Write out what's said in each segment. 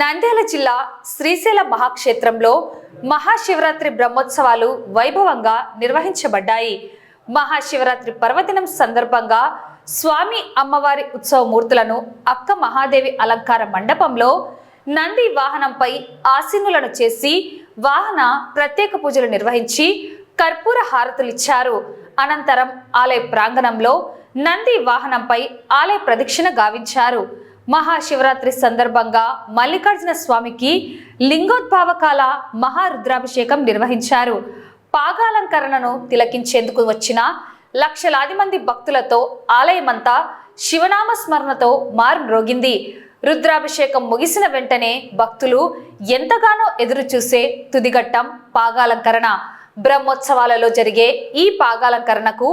నంద్యాల జిల్లా శ్రీశైల మహాక్షేత్రంలో మహాశివరాత్రి బ్రహ్మోత్సవాలు వైభవంగా నిర్వహించబడ్డాయి. మహాశివరాత్రి పర్వదినం సందర్భంగా స్వామి అమ్మవారి ఉత్సవ మూర్తులను అక్క మహాదేవి అలంకార మండపంలో నంది వాహనంపై ఆసీనులను చేసి వాహన ప్రత్యేక పూజలు నిర్వహించి కర్పూర హారతులిచ్చారు అనంతరం ఆలయ ప్రాంగణంలో నంది వాహనంపై ఆలయ ప్రదక్షిణ గావించారు. మహాశివరాత్రి సందర్భంగా మల్లికార్జున స్వామికి లింగోద్భావకాల మహారుద్రాభిషేకం నిర్వహించారు. పాగాలంకరణను తిలకించేందుకు వచ్చిన లక్షలాది మంది భక్తులతో ఆలయమంతా శివనామ స్మరణతో మారుమ్రోగింది. రుద్రాభిషేకం ముగిసిన వెంటనే భక్తులు ఎంతగానో ఎదురు చూసే తుదిఘట్టం పాగాలంకరణ. బ్రహ్మోత్సవాలలో జరిగే ఈ పాగాలంకరణకు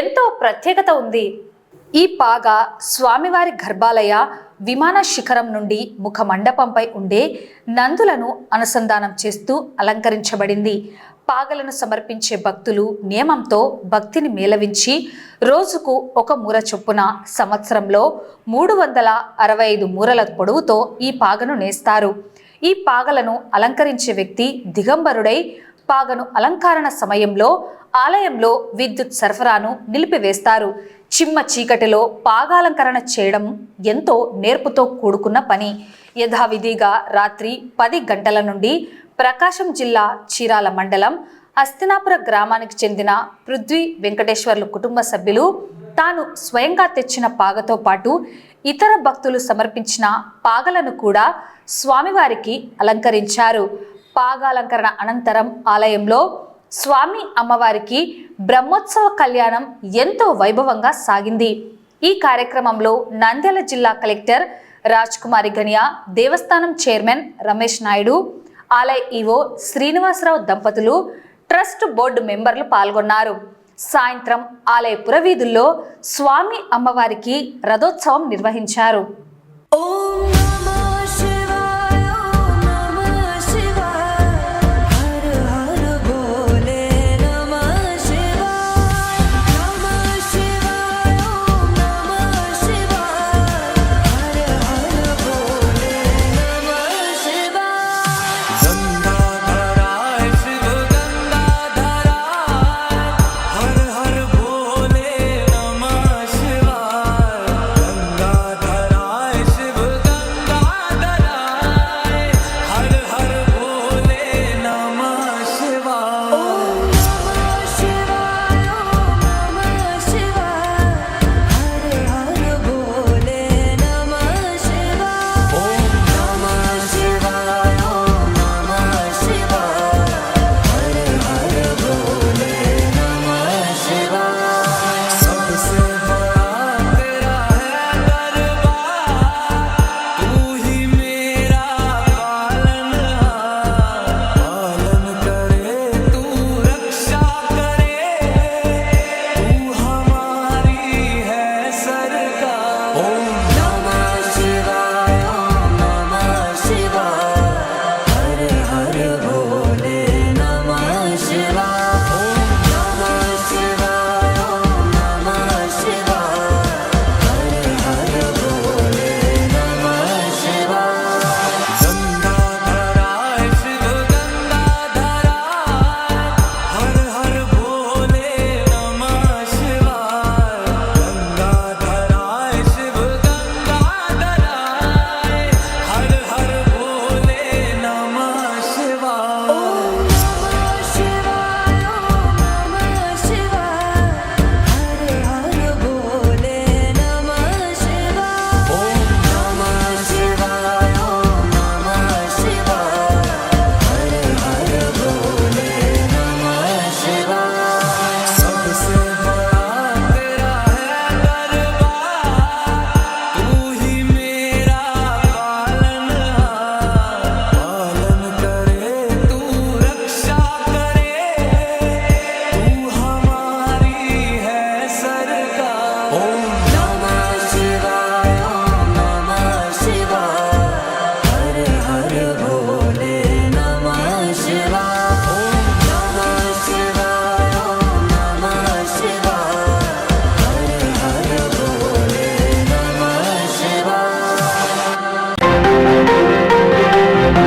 ఎంతో ప్రత్యేకత ఉంది. ఈ పాగా స్వామివారి గర్భాలయ విమాన శిఖరం నుండి ముఖ మండపంపై ఉండే నందులను అనుసంధానం చేస్తూ అలంకరించబడింది. పాగలను సమర్పించే భక్తులు నియమంతో భక్తిని మేలవించి రోజుకు ఒక మూర చొప్పున సంవత్సరంలో మూడు వందల అరవై ఐదు మూరల పొడవుతో ఈ పాగను నేస్తారు. ఈ పాగలను అలంకరించే వ్యక్తి దిగంబరుడై పాగను అలంకరణ సమయంలో ఆలయంలో విద్యుత్ సరఫరాను నిలిపివేస్తారు. చిమ్మ చీకటిలో పాగాలంకరణ చేయడం ఎంతో నేర్పుతో కూడుకున్న పని. యథావిధిగా రాత్రి పది గంటల నుండి ప్రకాశం జిల్లా చీరాల మండలం హస్తినాపుర గ్రామానికి చెందిన పృథ్వీ వెంకటేశ్వర్లు కుటుంబ సభ్యులు తాను స్వయంగా తెచ్చిన పాగతో పాటు ఇతర భక్తులు సమర్పించిన పాగలను కూడా స్వామివారికి అలంకరించారు. పాగాలంకరణ అనంతరం ఆలయంలో స్వామి అమ్మవారికి బ్రహ్మోత్సవ కళ్యాణం ఎంతో వైభవంగా సాగింది. ఈ కార్యక్రమంలో నంద్యాల జిల్లా కలెక్టర్ రాజ్ కుమారి గనియా దేవస్థానం చైర్మన్ రమేష్ నాయుడు ఆలయ ఈవో శ్రీనివాసరావు దంపతులు ట్రస్ట్ బోర్డు మెంబర్లు పాల్గొన్నారు. సాయంత్రం ఆలయ పురవీధుల్లో స్వామి అమ్మవారికి రథోత్సవం నిర్వహించారు.